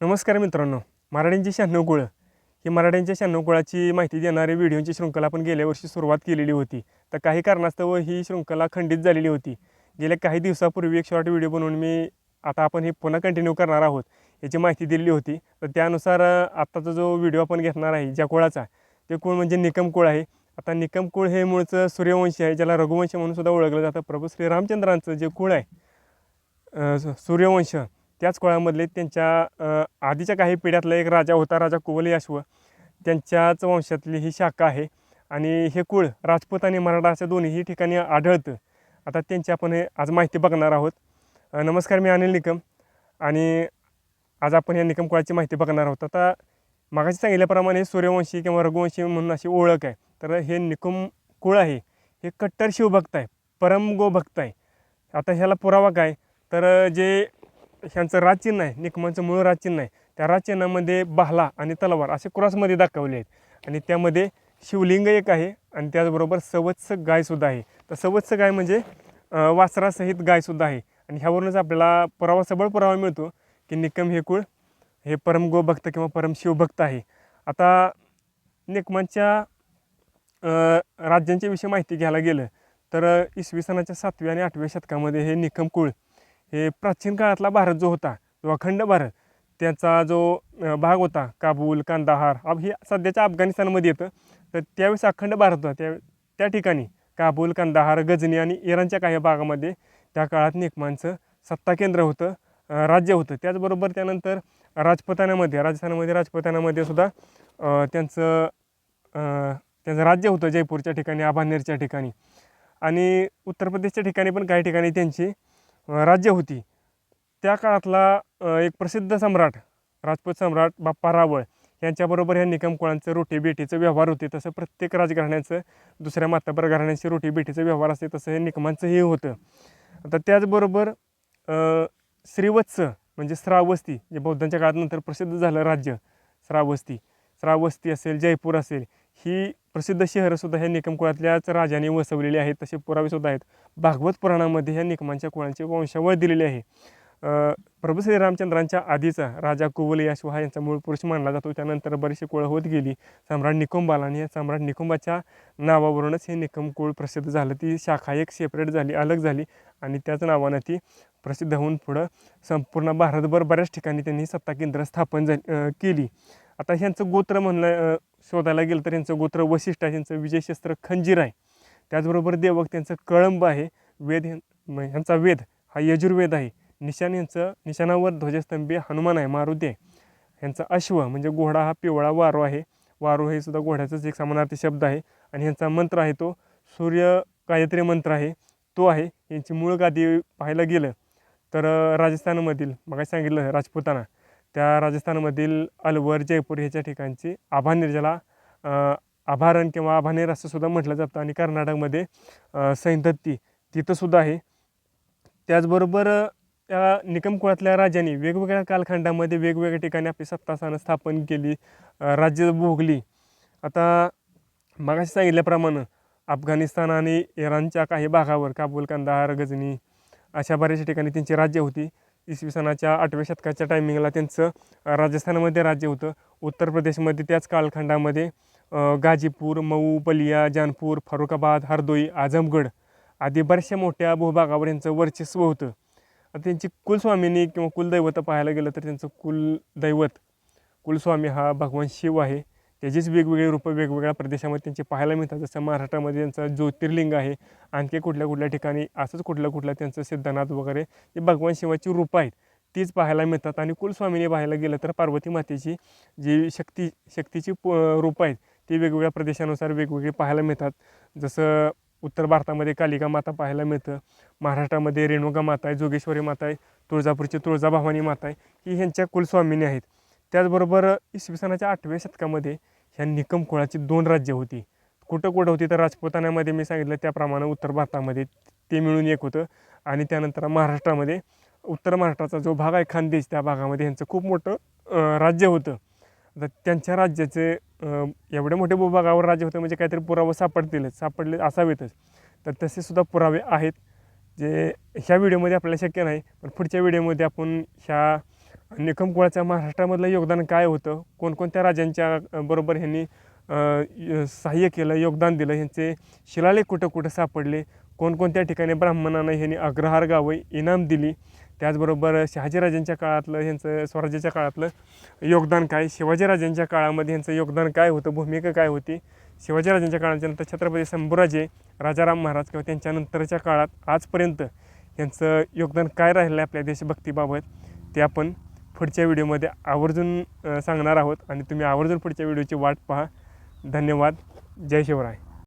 नमस्कार मित्रांनो मराठ्यांची शहाण्णव कुळं ही मराठ्यांच्या शहाण्णव कुळाची माहिती देणारी व्हिडिओची शृंखला आपण गेल्या वर्षी सुरुवात केलेली होती. तर काही कारणास्तव ही शृंखला खंडित झालेली होती. गेल्या काही दिवसापूर्वी एक शॉर्ट व्हिडिओ बनवून मी आता आपण हे पुन्हा कंटिन्यू करणार आहोत याची माहिती दिलेली होती. तर त्यानुसार आत्ताचा जो व्हिडिओ आपण घेतणार आहे ज्या कुळाचा ते कुळ म्हणजे निकम कुळ आहे. आता निकम कुळ हे मूळचं सूर्यवंशी आहे ज्याला रघुवंश म्हणून सुद्धा ओळखलं जातं. प्रभू श्रीरामचंद्रांचं जे कुळ आहे स- सूर्यवंश त्याच कुळामधले त्यांच्या आधीच्या काही पिढ्यातला एक राजा होता राजा कुवली अश्व त्यांच्याच वंशातली ही शाखा आहे आणि हे कुळ राजपूत आणि मराठा अशा दोन्हीही ठिकाणी आढळतं. आता त्यांची आपण हे आज माहिती बघणार आहोत. नमस्कार मी अनिल निकम आणि आज आपण या निकम कुळाची माहिती बघणार आहोत. आता मागाशी सांगितल्याप्रमाणे सूर्यवंशी किंवा रघुवंशी म्हणून अशी ओळख आहे. तर हे निकम कुळ आहे. हे कट्टर शिवभक्त आहे परम गोभक्त आहे. आता ह्याला पुरावा काय? तर जे ह्यांचं राजचिन्ह आहे निकमांचं मूळ राजचिन्ह आहे त्या राजचिन्हामध्ये बाहला आणि तलवार असे क्रॉसमध्ये दाखवले आहेत. आणि त्यामध्ये शिवलिंग एक आहे आणि त्याचबरोबर सवत्स गायसुद्धा आहे. तर सवत्स गाय म्हणजे वासरासहित गायसुद्धा आहे. आणि ह्यावरूनच आपल्याला पुरावा सबळ पुरावा मिळतो की निकम हे कुळ हे परम गोभक्त किंवा परम शिवभक्त आहे. आता निकमांच्या राज्यांच्या विषयी माहिती घ्यायला गेलं तर इसवी सनाच्या सातव्या आणि आठव्या शतकामध्ये हे निकम कुळ हे प्राचीन काळातला भारत जो होता किंवा अखंड भारत त्याचा जो भाग होता काबूल कांदाहार अब हे सध्याच्या अफगाणिस्तानमध्ये येतं. तर त्यावेळेस अखंड भारत होता. त्या त्या ठिकाणी काबूल कांदाहार गजनी आणि इराणच्या काही भागामध्ये त्या काळात निकमांचं सत्ता केंद्र होतं राज्य होतं. त्याचबरोबर त्यानंतर राजपतानामध्ये राजस्थानामध्ये राजपतानामध्ये सुद्धा त्यांचं त्यांचं राज्य होतं जयपूरच्या ठिकाणी आभानेरच्या ठिकाणी. आणि उत्तर प्रदेशच्या ठिकाणी पण काही ठिकाणी त्यांची राज्य होती. त्या काळातला एक प्रसिद्ध सम्राट राजपूत सम्राट बाप्पा रावळ यांच्याबरोबर ह्या निकमकुळांचं रोटी बेटीचं व्यवहार होते. तसं प्रत्येक राजघराण्याचं दुसऱ्या मातापर घराण्याशी रोटी बेटीचं व्यवहार असते. तसं हे निकमांचंही होतं. आता त्याचबरोबर श्रीवत्स म्हणजे श्रावस्ती जे बौद्धांच्या काळात नंतर प्रसिद्ध झालं राज्य श्रावस्ती. श्रावस्ती असेल जयपूर असेल ही प्रसिद्ध शहरंसुद्धा ह्या निकम कुळातल्याच राजाने वसवलेली आहेत तसे पुरावेसुद्धा आहेत. भागवत पुराणामध्ये ह्या निकमांच्या कुळांची वंशावळ दिलेली आहे. प्रभू प्रभू श्रीरामचंद्रांच्या आधीचा राजा कुवल अश्व यांचा मूळ पुरुष मानला जातो. त्यानंतर बरीचशी कुळं होत गेली. सम्राट निकुंबाला आणि या सम्राट निकुंबाच्या नावावरूनच हे निकम कुळ प्रसिद्ध झालं. ती शाखा एक सेपरेट झाली अलग झाली आणि त्याच नावानं ती प्रसिद्ध होऊन पुढं संपूर्ण भारतभर बऱ्याच ठिकाणी त्यांनी सत्ता केंद्र स्थापन झाली केली. आता ह्यांचं गोत्र म्हणलं शोधायला गेलं तर यांचं गोत्र वशिष्ठ आहे त्यांचं विजयशस्त्र खंजीर आहे. त्याचबरोबर देवक त्यांचं कळंब आहे. वेद ह्यां- ह्यांचा वेद हा यजुर्वेद आहे. निशाण यांचं निशाणावर ध्वजस्तंभी हनुमान आहे मारुती आहे. ह्यांचा अश्व म्हणजे घोडा हा पिवळा वारो आहे. वारो हे सुद्धा घोड्याचाच एक समानार्थी शब्द आहे. आणि ह्यांचा मंत्र आहे तो सूर्य गायत्री मंत्र आहे. तो आहे. यांची मूळ गादी पाहायला गेलं तर राजस्थानमधील मग सांगितलं राजपुताना? त्या राजस्थानमधील अलवर जयपूर ह्याच्या ठिकाणची आभानेर ज्याला आभारण किंवा आभानेर असं सुद्धा म्हटलं जातं आणि कर्नाटकमध्ये सैंधत्ती तिथंसुद्धा आहे. त्याचबरोबर त्या निकम कुळातल्या राजांनी वेगवेगळ्या कालखंडामध्ये वेगवेगळ्या ठिकाणी आपली सत्तास्थानं स्थापन केली राज्य भोगली. आता मगाशी सांगितल्याप्रमाणे अफगाणिस्तान आणि इराणच्या काही भागावर काबूल कंदाहार गजनी अशा बऱ्याचशा ठिकाणी त्यांची राज्य होती. इसवी सनाच्या आठव्या शतकाच्या टायमिंगला त्यांचं राजस्थानमध्ये राज्य होतं. उत्तर प्रदेशमध्ये त्याच कालखंडामध्ये गाजीपूर मऊ बलिया जानपूर फारुखाबाद हरदोई आझमगड आदी बऱ्याचशा मोठ्या भूभागावर यांचं वर्चस्व होतं. त्यांची कुलस्वामिनी किंवा कुलदैवत पाहायला गेलं तर त्यांचं कुलदैवत कुलस्वामी हा भगवान शिव आहे. त्याचीच वेगवेगळी रूपं वेगवेगळ्या प्रदेशामध्ये त्यांची पाहायला मिळतात. जसं महाराष्ट्रामध्ये त्यांचं ज्योतिर्लिंग आहे. आणखी कुठल्या कुठल्या ठिकाणी असंच कुठल्या कुठल्या त्यांचं सिद्धनाथ वगैरे हे भगवान शिवाची रूपं आहेत. तीच पाहायला मिळतात. आणि कुलस्वामीने पाहायला गेलं तर पार्वती मातेची जी शक्ती शक्तीची प रूपं आहेत ती वेगवेगळ्या प्रदेशानुसार वेगवेगळी पाहायला मिळतात. जसं उत्तर भारतामध्ये कालिका माता पाहायला मिळतं. महाराष्ट्रामध्ये रेणुका माता आहे जोगेश्वरी माता आहे तुळजापूरची तुळजाभवानी माता आहे. ही ह्यांच्या कुलस्वामिनी आहेत. त्याचबरोबर इसवी सनाच्या आठव्या शतकामध्ये ह्या निकम कुळाची दोन राज्य होती. कुठं कुठं होती तर राजपुतानामध्ये मी सांगितलं त्याप्रमाणे उत्तर भारतामध्ये ते मिळून एक होतं. आणि त्यानंतर महाराष्ट्रामध्ये उत्तर महाराष्ट्राचा जो भाग आहे खानदेश त्या भागामध्ये यांचं खूप मोठं राज्य होतं. तर त्यांच्या राज्याचे एवढे मोठे भूभागावर राज्य होतं म्हणजे काहीतरी पुरावे सापडतीलच सापडले असावेतच. तर तसे सुद्धा पुरावे आहेत जे ह्या व्हिडिओमध्ये आपल्याला शक्य नाही पण पुढच्या व्हिडिओमध्ये आपण ह्या निकम कुळाच्या महाराष्ट्रामधलं योगदान काय होतं? कोणकोणत्या राजांच्या बरोबर ह्यांनी य- सहाय्य केलं योगदान दिलं ह्यांचे शिलालेख कुठं कुठं सापडले? कोणकोणत्या ठिकाणी ब्राह्मणांना ह्यांनी अग्रहार गावं इनाम दिली? त्याचबरोबर शहाजीराजांच्या काळातलं ह्यांचं स्वराज्याच्या काळातलं योगदान काय? शिवाजीराजांच्या काळामध्ये ह्यांचं योगदान काय होतं? भूमिका काय होती? शिवाजीराजांच्या काळाच्या नंतर छत्रपती शंभूराजे राजाराम महाराज किंवा त्यांच्यानंतरच्या काळात आजपर्यंत यांचं योगदान काय राहिलं आहे आपल्या देशभक्तीबाबत? ते आपण पुढच्या व्हिडिओमध्ये आवर्जून सांगणार आहोत आणि तुम्ही आवर्जून पुढच्या व्हिडिओची वाट पहा. धन्यवाद. जय शिवराय.